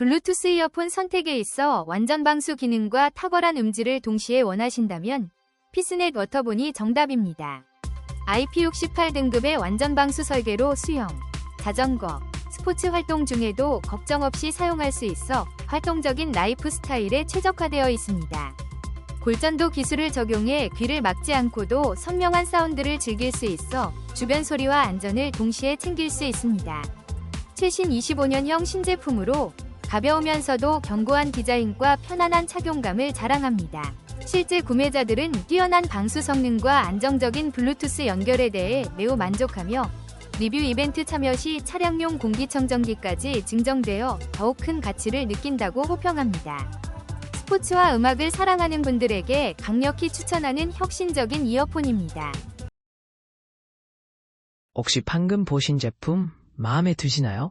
블루투스 이어폰 선택에 있어 완전 방수 기능과 탁월한 음질을 동시에 원하신다면 피스넷 워터본이 정답입니다. IP68 등급의 완전 방수 설계로 수영, 자전거, 스포츠 활동 중에도 걱정 없이 사용할 수 있어 활동적인 라이프 스타일에 최적화되어 있습니다. 골전도 기술을 적용해 귀를 막지 않고도 선명한 사운드를 즐길 수 있어 주변 소리와 안전을 동시에 챙길 수 있습니다. 최신 25년형 신제품으로 가벼우면서도 견고한 디자인과 편안한 착용감을 자랑합니다. 실제 구매자들은 뛰어난 방수 성능과 안정적인 블루투스 연결에 대해 매우 만족하며 리뷰 이벤트 참여 시 차량용 공기청정기까지 증정되어 더욱 큰 가치를 느낀다고 호평합니다. 스포츠와 음악을 사랑하는 분들에게 강력히 추천하는 혁신적인 이어폰입니다. 혹시 방금 보신 제품 마음에 드시나요?